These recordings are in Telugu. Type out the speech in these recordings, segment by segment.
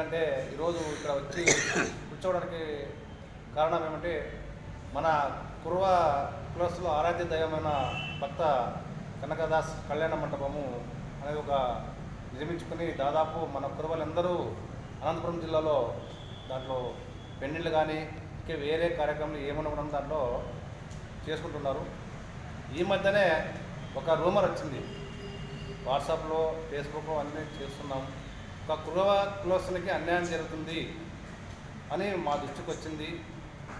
ఎందుకంటే ఈరోజు ఇక్కడ వచ్చి కూర్చోవడానికి కారణం ఏమంటే మన కురువ కులస్తుల ఆరాధ్య దైవమైన భక్త కనకదాస్ కళ్యాణ మండపము అనేది ఒక నిర్మించుకుని దాదాపు మన కురవలందరూ అనంతపురం జిల్లాలో దాంట్లో పెండిళ్ళు కానీ ఇంకా వేరే కార్యక్రమాలు ఏమైనా కూడా దాంట్లో చేసుకుంటున్నారు. ఈ మధ్యనే ఒక రూమర్ వచ్చింది. వాట్సాప్లో ఫేస్బుక్ అన్నీ చేస్తున్నాం. ఒక కులవ కులస్తులకి అన్యాయం జరుగుతుంది అని మా దృష్టికి వచ్చింది.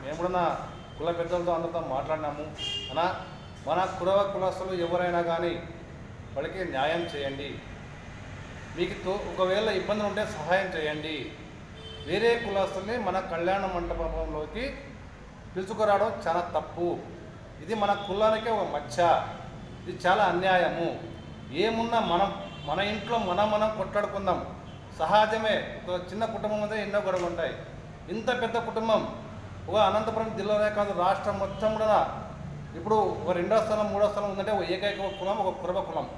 మేము కూడా నా కుల పెద్దలతో అందరితో మాట్లాడినాము. అనా మన కురవ కులస్తులు ఎవరైనా కానీ వాళ్ళకి న్యాయం చేయండి. మీకు తో ఒకవేళ ఇబ్బందులు ఉంటే సహాయం చేయండి. వేరే కులస్తుల్ని మన కళ్యాణ మండపంలోకి పిలుచుకురావడం చాలా తప్పు. ఇది మన కులానికే ఒక మచ్చ. ఇది చాలా అన్యాయము. ఏమున్నా మనం మన ఇంట్లో మనం మనం కొట్లాడుకుందాం. సహజమే. ఒక చిన్న కుటుంబం మీద ఎన్నో గొడవలు ఉంటాయి. ఇంత పెద్ద కుటుంబం ఒక అనంతపురం జిల్లానే కాదు రాష్ట్రం మొత్తం కూడా ఇప్పుడు ఒక రెండో స్థలం మూడో స్థలం ఉందంటే ఒక ఏకైక కులం ఒక కురబ కులం.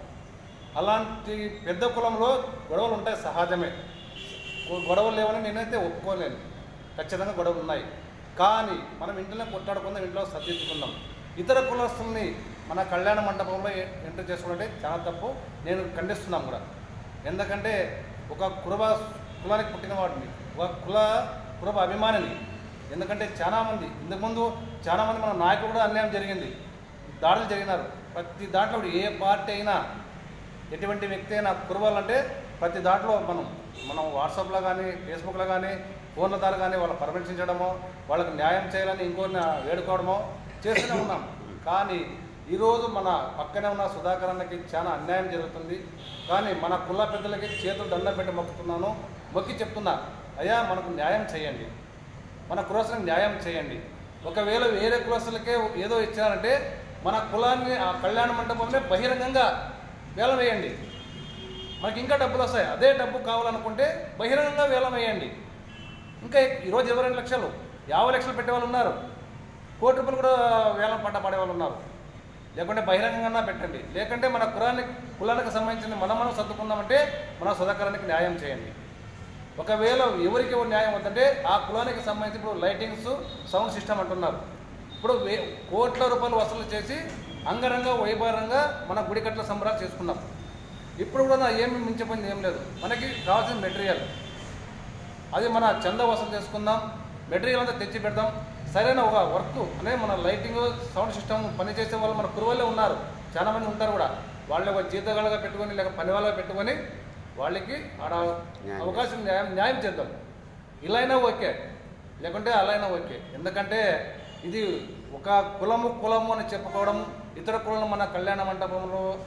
అలాంటి పెద్ద కులంలో గొడవలు ఉంటాయి సహజమే. గొడవలు లేవని నేనైతే ఒప్పుకోలేను. ఖచ్చితంగా గొడవలు ఉన్నాయి. కానీ మనం ఇంట్లో కొట్లాడుకుందాం ఇంట్లో సర్దిద్దుకుందాం. ఇతర కులస్తుల్ని మన కళ్యాణ మండపంలో ఎంటర్ చేసుకుంటే చాలా తప్పు. నేను ఖండిస్తున్నాం కూడా. ఎందుకంటే ఒక కురబ కులానికి పుట్టిన వాడిని ఒక కుల కురబ అభిమానిని. ఎందుకంటే చాలామంది ఇంతకుముందు చాలామంది మన నాయకులు కూడా అన్యాయం జరిగింది. దాడులు జరిగినారు. ప్రతి దాంట్లో ఏ పార్టీ అయినా ఎటువంటి వ్యక్తి అయినా కురవాలంటే ప్రతి దాంట్లో మనం మనం వాట్సాప్లో కానీ ఫేస్బుక్లో కానీ ఫోన్ల ద్వారా కానీ వాళ్ళని పరామర్శించడమో వాళ్ళకి న్యాయం చేయాలని ఇంకోరిని వేడుకోవడమో చేస్తూనే ఉన్నాం. కానీ ఈరోజు మన పక్కనే ఉన్న సుధాకర్ అన్నకి చాలా అన్యాయం జరుగుతుంది. కానీ మన కుల పెద్దలకి చేతులు దండం పెట్టి మొక్కుతున్నాను. మొక్కి చెప్తున్నా అయ్యా మనకు న్యాయం చేయండి. మన కులస్తులకు న్యాయం చేయండి. ఒకవేళ వేరే కులస్తులకే ఏదో ఇచ్చారంటే మన కులాన్ని ఆ కళ్యాణ మండపంలో బహిరంగంగా వేలం వేయండి. మనకి ఇంకా డబ్బులు వస్తాయి. అదే డబ్బు కావాలనుకుంటే బహిరంగంగా వేలం వేయండి. ఇంకా ఈరోజు ఇరవై రెండు లక్షలు యాభై లక్షలు పెట్టే వాళ్ళు ఉన్నారు. కోటి రూపాయలు కూడా వేలం పంట పడే వాళ్ళు ఉన్నారు. లేకుంటే బహిరంగంగా పెట్టండి. లేకుంటే మన కులానికి కులానికి సంబంధించిన మనం మనం సర్దుకుందామంటే మన సుధాకరానికి న్యాయం చేయండి. ఒకవేళ ఎవరికి న్యాయం అవుతుంటే ఆ కులానికి సంబంధించి ఇప్పుడు లైటింగ్స్ సౌండ్ సిస్టమ్ అంటున్నారు. ఇప్పుడు వే కోట్ల రూపాయలు వసూలు చేసి అంగరంగ వైభవంగా మన గుడికట్ల సంబరాలు చేసుకున్నాం. ఇప్పుడు కూడా ఏమి మించిపోయింది ఏం లేదు. మనకి కావాల్సిన మెటీరియల్. అది మన చంద వసూలు చేసుకుందాం. మెటీరియల్ అంతా తెచ్చి పెడదాం. సరైన ఒక వర్క్ అనే మన లైటింగ్ సౌండ్ సిస్టమ్ పనిచేసే వాళ్ళు మన కురువల్లే ఉన్నారు. చాలా మంది ఉంటారు కూడా. వాళ్ళు ఒక జీతగాళ్ళగా పెట్టుకొని లేక పని వాళ్ళగా పెట్టుకొని వాళ్ళకి ఆడ అవకాశం న్యాయం న్యాయం చేద్దాం. ఇలా అయినా ఓకే. లేకుంటే అలా అయినా ఓకే. ఎందుకంటే ఇది ఒక కులము కులము అని చెప్పుకోవడం ఇతర కులం మన కళ్యాణ మండపంలో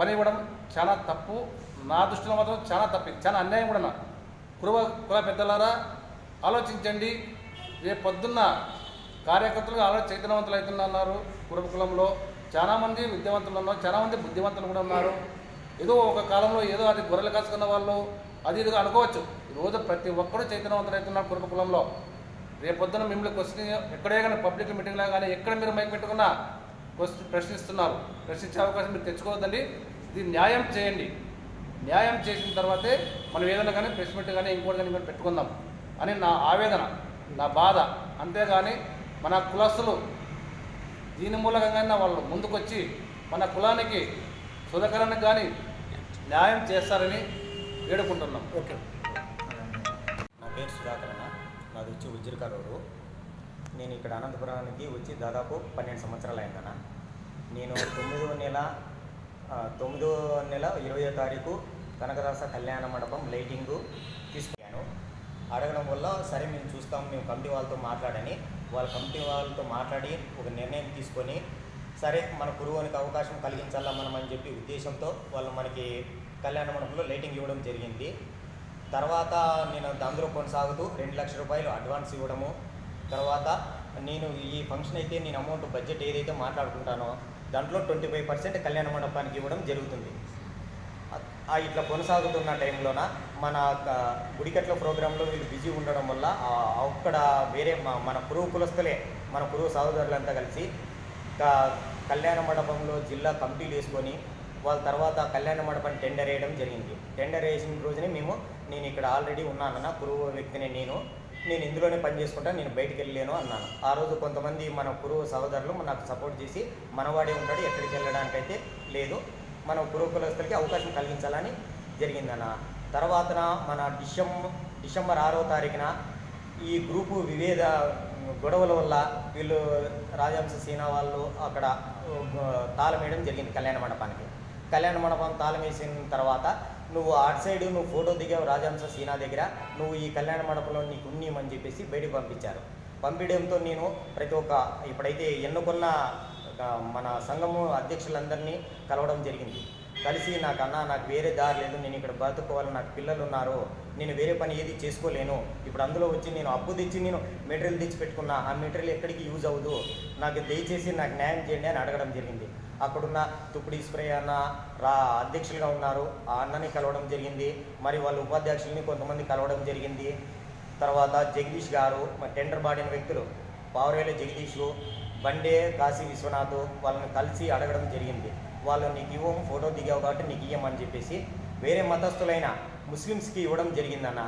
పని ఇవ్వడం చాలా తప్పు. నా దృష్టిలో మాత్రం చాలా తప్పు. చాలా అన్యాయం కూడా నా. కుల కుల పెద్దలారా ఆలోచించండి. రేపు పొద్దున్న కార్యకర్తలు ఆలో చైతన్యవంతులు అవుతున్నారు కుటుంబ కులంలో చాలామంది విద్యావంతులు ఉన్నారు చాలామంది బుద్ధివంతులు కూడా ఉన్నారు. ఏదో ఒక కాలంలో ఏదో అది గొర్రెలు కాసుకున్న వాళ్ళు అది ఇదిగా అనుకోవచ్చు. ఈరోజు ప్రతి ఒక్కరూ చైతన్యవంతులు అవుతున్నారు కుటుంబ కులంలో రేపు పొద్దున మిమ్మల్ని క్వశ్చన్ ఎక్కడే కానీ పబ్లిక్ మీటింగ్లో కానీ ఎక్కడ మీరు మైక్ పెట్టుకున్నా క్వశ్చన్ ప్రశ్నిస్తున్నారు. ప్రశ్నించే అవకాశం మీరు తెచ్చుకోవద్దండి. ఇది న్యాయం చేయండి. న్యాయం చేసిన తర్వాతే మనం ఏదైనా కానీ ప్రెస్ మీట్ కానీ ఇంకోటి కానీ పెట్టుకుందాం. అని నా ఆవేదన నా బాధ. అంతేగాని మన కులస్తులు దీని మూలకంగా వాళ్ళు ముందుకొచ్చి మన కులానికి సుధకరానికి కానీ న్యాయం చేస్తారని వేడుకుంటున్నాం. ఓకే. నా పేరు సుధాకర్ అన్న. నాది వచ్చి ఉజ్జిరికరూరు నేను ఇక్కడ అనంతపురానికి వచ్చి దాదాపు పన్నెండు సంవత్సరాలు అయిందన్న నేను తొమ్మిదో నెల తొమ్మిదో నెల ఇరవయో తారీఖు కనకదాస కళ్యాణ మండపం లైటింగు అడగడం వల్ల సరే మేము చూస్తాం మేము కమిటీ వాళ్ళతో మాట్లాడని వాళ్ళ కమిటీ వాళ్ళతో మాట్లాడి ఒక నిర్ణయం తీసుకొని సరే మన పురుగోనికి అవకాశం కలిగించాలా మనం అని చెప్పి ఉద్దేశంతో వాళ్ళు మనకి కళ్యాణ మండపంలో లైటింగ్ ఇవ్వడం జరిగింది. తర్వాత నేను అందులో కొనసాగుతూ రెండు లక్షల రూపాయలు అడ్వాన్స్ ఇవ్వడము తర్వాత నేను ఈ ఫంక్షన్ అయితే నేను అమౌంట్ బడ్జెట్ ఏదైతే మాట్లాడుకుంటానో దాంట్లో ట్వంటీ ఫైవ్ పర్సెంట్ కళ్యాణ మండపానికి ఇవ్వడం జరుగుతుంది. ఆ ఇట్లా కొనసాగుతున్న టైంలోన మన గుడికట్ల ప్రోగ్రాంలో వీళ్ళు బిజీ ఉండడం వల్ల అక్కడ వేరే మన పురుగు కులస్తులే మన పురుగు సహోదరులంతా కలిసి కళ్యాణ మండపంలో జిల్లా కమిటీలు వేసుకొని వాళ్ళ తర్వాత కళ్యాణ మండపం టెండర్ వేయడం జరిగింది. టెండర్ వేసిన రోజునే మేము నేను ఇక్కడ ఆల్రెడీ ఉన్నానన్న పురుగు వ్యక్తిని నేను నేను ఇందులోనే పని చేసుకుంటా నేను బయటికి వెళ్ళలేను అన్నాను. ఆ రోజు కొంతమంది మన పురుగు సహోదరులు నాకు సపోర్ట్ చేసి మనవాడే ఉంటాడు ఎక్కడికి వెళ్ళడానికైతే లేదు. మనం పురుగు కులస్తులకి అవకాశం కలిగించాలని జరిగిందన్న. తర్వాత మన డిసెంబర్ డిసెంబర్ ఆరో తారీఖున ఈ గ్రూపు వివేద గొడవల వల్ల వీళ్ళు రాజవంశ సీనా వాళ్ళు అక్కడ తాళమేయడం తాళం వేయడం జరిగింది కళ్యాణ మండపానికి. కళ్యాణ మండపం తాళం వేసిన తర్వాత నువ్వు అటు సైడ్ నువ్వు ఫోటో దిగావు రాజంశ సీనా దగ్గర నువ్వు ఈ కళ్యాణ మండపంలో నీకు ఉన్నీమని చెప్పేసి బయటికి పంపించారు. పంపించడంతో నేను ప్రతి ఒక్క ఇప్పుడైతే ఎన్నుకున్న మన సంఘము అధ్యక్షులందరినీ కలవడం జరిగింది. కలిసి నాకు అన్న నాకు వేరే దారి లేదు నేను ఇక్కడ బతుకోవాలి నాకు పిల్లలు ఉన్నారు నేను వేరే పని ఏది చేసుకోలేను. ఇప్పుడు అందులో వచ్చి నేను అప్పు తెచ్చి నేను మెటీరియల్ తెచ్చి పెట్టుకున్నా ఆ మెటీరియల్ ఎక్కడికి యూజ్ అవ్వదు. నాకు దయచేసి నాకు న్యాయం చేయండి అని అడగడం జరిగింది. అక్కడున్న తుప్పుడు స్ప్రే అన్న రా అధ్యక్షులుగా ఉన్నారు. ఆ అన్నని కలవడం జరిగింది. మరి వాళ్ళ ఉపాధ్యక్షుల్ని కొంతమంది కలవడం జరిగింది. తర్వాత జగదీష్ గారు మరి టెండర్ బాడిన వ్యక్తులు పావురేల జగదీష్ బండే కాశీ విశ్వనాథ్ వాళ్ళని కలిసి అడగడం జరిగింది. వాళ్ళు నీకు ఇవ్వము ఫోటో దిగావు కాబట్టి నీకు ఇవ్వమని చెప్పేసి వేరే మతస్థులైన ముస్లిమ్స్కి ఇవ్వడం జరిగిందన్న.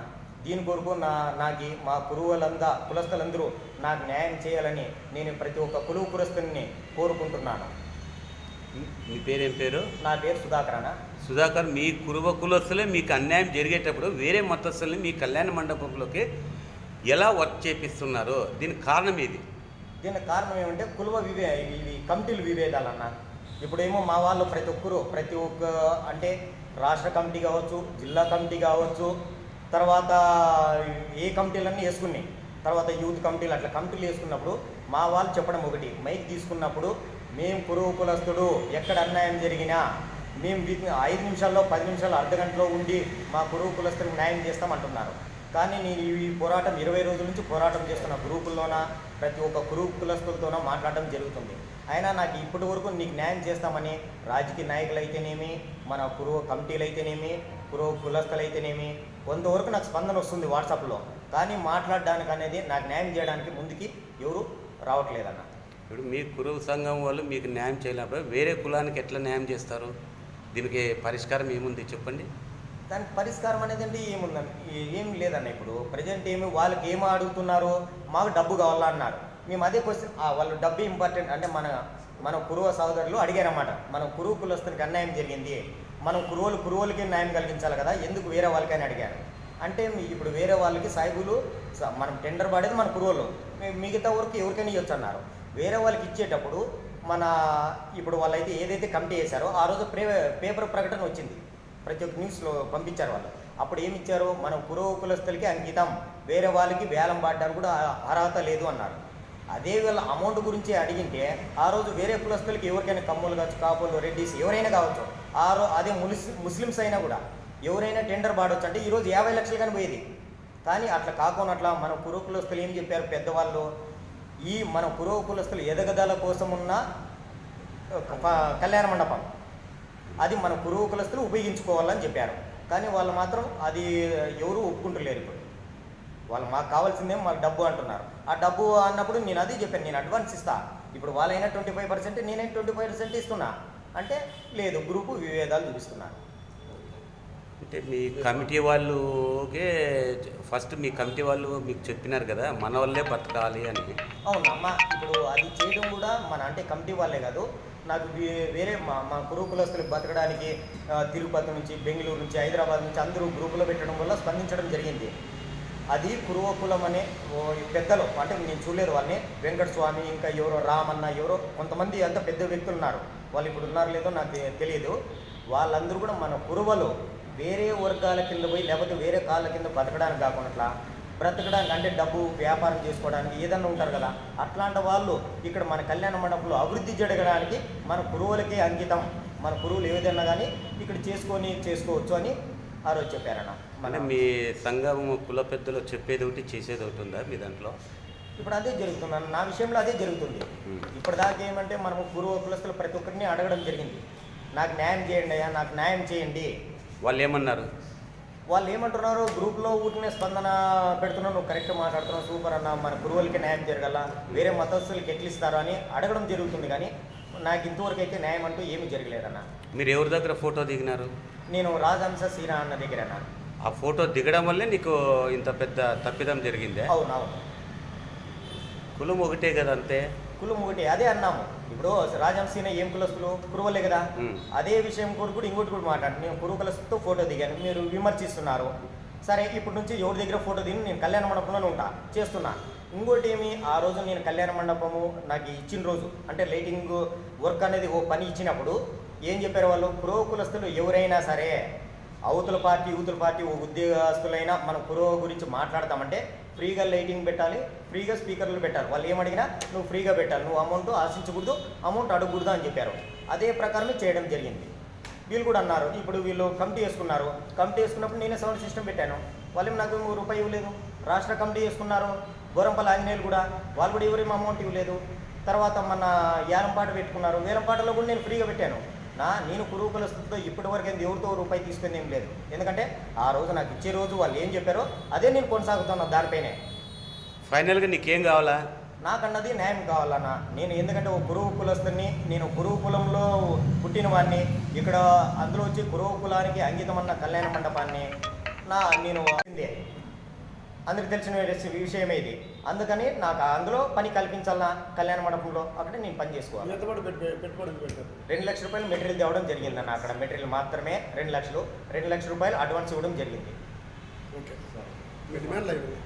దీని కొరకు నా నాకు మా కురువులందా కులస్తులందరూ నాకు న్యాయం చేయాలని నేను ప్రతి ఒక్క కులువు కులస్తుని కోరుకుంటున్నాను. మీ పేరేం పేరు? నా పేరు సుధాకర్ అన్న. సుధాకర్ మీ కురువ కులస్తులే మీకు అన్యాయం జరిగేటప్పుడు వేరే మతస్థుల్ని మీ కళ్యాణ మండపంలోకి ఎలా వర్క్ చేపిస్తున్నారు? దీనికి కారణం ఏది? దీనికి కారణం ఏమంటే కులువ వివే ఇవి కమిటీలు విభేదాలన్న. ఇప్పుడేమో మా వాళ్ళు ప్రతి ఒక్కరు ప్రతి ఒక్క అంటే రాష్ట్ర కమిటీ కావచ్చు జిల్లా కమిటీ కావచ్చు తర్వాత ఏ కమిటీలన్నీ వేసుకున్నాయి. తర్వాత యూత్ కమిటీలు అట్లా కమిటీలు వేసుకున్నప్పుడు మా వాళ్ళు చెప్పడం ఒకటి మైక్ తీసుకున్నప్పుడు మేము కురువు కులస్తుడు ఎక్కడ అన్యాయం జరిగినా మేము ఐదు నిమిషాల్లో పది నిమిషాల్లో అర్ధ గంటలో ఉండి మా కురువు కులస్తులకు న్యాయం చేస్తామంటున్నారు. కానీ నేను ఈ పోరాటం ఇరవై రోజుల నుంచి పోరాటం చేస్తున్న గ్రూపుల్లోన ప్రతి ఒక్క గ్రూప్ కులస్తులతోనో మాట్లాడడం జరుగుతుంది. అయినా నాకు ఇప్పటి వరకు నీకు న్యాయం చేస్తామని రాజకీయ నాయకులు అయితేనేమి మన కురువు కమిటీలు అయితేనేమి కురువు కులస్తులు అయితేనేమి కొంతవరకు నాకు స్పందన వస్తుంది వాట్సాప్లో. కానీ మాట్లాడడానికి అనేది నాకు న్యాయం చేయడానికి ముందుకి ఎవరు రావట్లేదన్న. ఇప్పుడు మీ కురువ సంఘం వాళ్ళు మీకు న్యాయం చేయలేకపోతే వేరే కులానికి ఎట్లా న్యాయం చేస్తారు? దీనికి పరిష్కారం ఏముంది చెప్పండి? దానికి పరిష్కారం అనేది అంటే ఏముందండి ఏం లేదన్న ఇప్పుడు. ప్రజెంట్ ఏమి వాళ్ళకి ఏమి అడుగుతున్నారు? మాకు డబ్బు కావాలా అన్నారు మేము అదే క్వశ్చన్ వాళ్ళు డబ్బు ఇంపార్టెంట్ అంటే మన మన కురువ సోదరులు అడిగారన్నమాట. మనం కురువు కులస్తునికి అన్యాయం జరిగింది. మనం కురువులు కురువులకి న్యాయం కలిగించాలి కదా ఎందుకు వేరే వాళ్ళకని అడిగారు? అంటే ఇప్పుడు వేరే వాళ్ళకి సాయిబులు స- మనం టెండర్ పడేది మన కురువులు. మిగతా వరకు ఎవరికైనా ఇవ్వచ్చు అన్నారు. వేరే వాళ్ళకి ఇచ్చేటప్పుడు మన ఇప్పుడు వాళ్ళైతే ఏదైతే కమిటీ చేశారో ఆ రోజు పేపర్ ప్రకటన వచ్చింది. ప్రతి ఒక్క న్యూస్లో పంపించారు వాళ్ళు. అప్పుడు ఏమి ఇచ్చారు? మనం పురోగ కులస్తులకి అంకితం వేరే వాళ్ళకి వేలం పాడడానికి కూడా అర్హత లేదు అన్నారు. అదే వీళ్ళ అమౌంట్ గురించి అడిగింటే ఆ రోజు వేరే కులస్తులకి ఎవరికైనా కమ్ములు కావచ్చు కాపులు రెడ్డిస్ ఎవరైనా కావచ్చు ఆ రో అదే ములిస్ ముస్లిమ్స్ అయినా కూడా ఎవరైనా టెండర్ పాడవచ్చు అంటే ఈరోజు యాభై లక్షలు కానీ పోయేది. కానీ అట్లా కాకుండా అట్లా మన పురోగ కులస్తులు ఏం చెప్పారు? పెద్దవాళ్ళు ఈ మన పురోగ కులస్తులు ఎదగదల కోసం ఉన్న కళ్యాణ మండపం. అది మన పురుగు కులస్తులు ఉపయోగించుకోవాలని చెప్పారు. కానీ వాళ్ళు మాత్రం అది ఎవరు ఒప్పుకుంటలేరు ఇప్పుడు. వాళ్ళు మాకు కావాల్సిందే మాకు డబ్బు అంటున్నారు. ఆ డబ్బు అన్నప్పుడు నేను అదే చెప్పాను నేను అడ్వాన్స్ ఇస్తా. ఇప్పుడు వాళ్ళైనా ట్వంటీ ఫైవ్ పర్సెంట్ నేనైనా ట్వంటీ ఫైవ్ పర్సెంట్ ఇస్తున్నా. అంటే లేదు గ్రూపు విభేదాలు చూపిస్తున్నారు అంటే మీ కమిటీ వాళ్ళకే ఫస్ట్ మీ కమిటీ వాళ్ళు మీకు చెప్పినారు కదా మన వాళ్ళే బతకాలి అని. అవునమ్మ ఇప్పుడు అది చేయడం కూడా మన అంటే కమిటీ వాళ్ళే కాదు. నాకు వేరే మా మా కురువు కులస్తులు బతకడానికి తిరుపతి నుంచి బెంగళూరు నుంచి హైదరాబాద్ నుంచి అందరూ గ్రూపులో పెట్టడం వల్ల స్పందించడం జరిగింది. అది కురువకులం అనే పెద్దలు అంటే నేను చూడలేదు వాళ్ళని వెంకట స్వామి ఇంకా ఎవరో రామన్న ఎవరో కొంతమంది అంత పెద్ద వ్యక్తులు ఉన్నారు. వాళ్ళు ఇప్పుడు ఉన్నారో లేదో నాకు తెలియదు. వాళ్ళందరూ కూడా మన కురువలు వేరే వర్గాల కింద పోయి లేకపోతే వేరే కాళ్ళ కింద బతకడానికి కాకుండా బ్రతకడానికి అంటే డబ్బు వ్యాపారం చేసుకోవడానికి ఏదన్నా ఉంటారు కదా అట్లాంటి వాళ్ళు ఇక్కడ మన కళ్యాణ మండపంలో అభివృద్ధి జరగడానికి మన కురువులకే అంకితం. మన కురువులు ఏదైనా కానీ ఇక్కడ చేసుకొని చేసుకోవచ్చు అని ఆ రోజు చెప్పారన్న. మన మీ సంఘం కుల పెద్దలు చెప్పేది ఒకటి చేసేది ఒకటి ఉందా మీ దాంట్లో? ఇప్పుడు అదే జరుగుతుంది అన్న. నా విషయంలో అదే జరుగుతుంది. Hmm. ఇప్పటిదాకా ఏమంటే మనము గురువు కులస్తులు ప్రతి ఒక్కరిని అడగడం జరిగింది. నాకు న్యాయం చేయండి అయ్యా నాకు న్యాయం చేయండి. వాళ్ళు ఏమన్నారు? వాళ్ళు ఏమంటున్నారు గ్రూప్లో ఊరికనే స్పందన పెడుతున్నావు నువ్వు కరెక్ట్ మాట్లాడుతున్నావు సూపర్ అన్న మన గురువులకి న్యాయం జరగాల వేరే మతస్థులకి ఎట్లిస్తారు అని అడగడం జరుగుతుంది కానీ నాకు ఇంతవరకు అయితే న్యాయం అంటూ ఏమీ జరగలేదన్న. మీరు ఎవరి దగ్గర ఫోటో దిగినారు? నేను రాజహంస సీనా అన్న దగ్గర అన్న ఆ ఫోటో దిగడం వల్లే నీకు ఇంత పెద్ద తప్పిదం జరిగిందే? అవును అవును కులం ఒకటే కదా అంతే కులం ఒకటి అదే అన్నాము. ఇప్పుడు రాజహంస సీన ఏం కులస్తులు? కురువలే కదా. అదే విషయం కూడా కూడా ఇంకోటి కూడా మాట్లాడు. నేను కురువు కులస్తుతో ఫోటో దిగాను. మీరు విమర్శిస్తున్నారు. సరే ఇప్పటి నుంచి ఎవరి దగ్గర ఫోటో దిగి నేను కళ్యాణ మండపంలోనే ఉంటా. చేస్తున్నా. ఇంకోటి ఏమి? ఆ రోజు నేను కళ్యాణ మండపము నాకు ఇచ్చిన రోజు. అంటే లైటింగ్ వర్క్ అనేది ఓ పని ఇచ్చినప్పుడు ఏం చెప్పారు వాళ్ళు? పురోగ కులస్తులు ఎవరైనా సరే అవతల పార్టీ యూతుల పార్టీ ఓ ఉద్యోగస్తులైనా మనం పురో గురించి మాట్లాడతామంటే ఫ్రీగా లైటింగ్ పెట్టాలి ఫ్రీగా స్పీకర్లు పెట్టాలి. వాళ్ళు ఏమడిగినా నువ్వు ఫ్రీగా పెట్టాలి. నువ్వు అమౌంట్ ఆశించకూడదు అమౌంట్ అడగకూడదు అని చెప్పారు. అదే ప్రకారమే చేయడం జరిగింది. వీళ్ళు కూడా అన్నారు ఇప్పుడు వీళ్ళు కమిటీ వేసుకున్నారు. కమిటీ వేసుకున్నప్పుడు నేనే సౌండ్ సిస్టమ్ పెట్టాను. వాళ్ళు నాకు రూపాయి ఇవ్వలేదు. రాష్ట్ర కమిటీ వేసుకున్నారు. గోరంపల్లి ఆంజనేయులు కూడా వాళ్ళు కూడా ఎవరేమో అమౌంట్ ఇవ్వలేదు. తర్వాత మన యాలంపాట పెట్టుకున్నారు. వేలంపాటలో కూడా నేను ఫ్రీగా పెట్టాను. నా నేను కురువు కులస్తులతో ఇప్పటి వరకు ఎవరితో రూపాయి తీసుకుంది ఏం లేదు. ఎందుకంటే ఆ రోజు నాకు ఇచ్చే రోజు వాళ్ళు ఏం చెప్పారో అదే నేను కొనసాగుతున్నా దానిపైనే. ఫైనల్గా నీకేం కావాలా? నాకన్నది న్యాయం కావాలన్న. నేను ఎందుకంటే ఓ గురువు కులస్తుని నేను గురువు కులంలో పుట్టిన వాడిని ఇక్కడ అందులో వచ్చి గురువు కులానికి అంకితమన్న కళ్యాణ మండపాన్ని నా నేను అందరికి తెలిసిన విషయమే ఇది. అందుకని నాకు అందులో పని కల్పించాలన్నా కళ్యాణ మండపంలో అక్కడ నేను పని చేసుకోవాలి. రెండు లక్షల రూపాయలు మెటీరియల్ తేవడం జరిగిందన్న అక్కడ. మెటీరియల్ మాత్రమే రెండు లక్షలు. రెండు లక్షల రూపాయలు అడ్వాన్స్ ఇవ్వడం జరిగింది. ఓకే.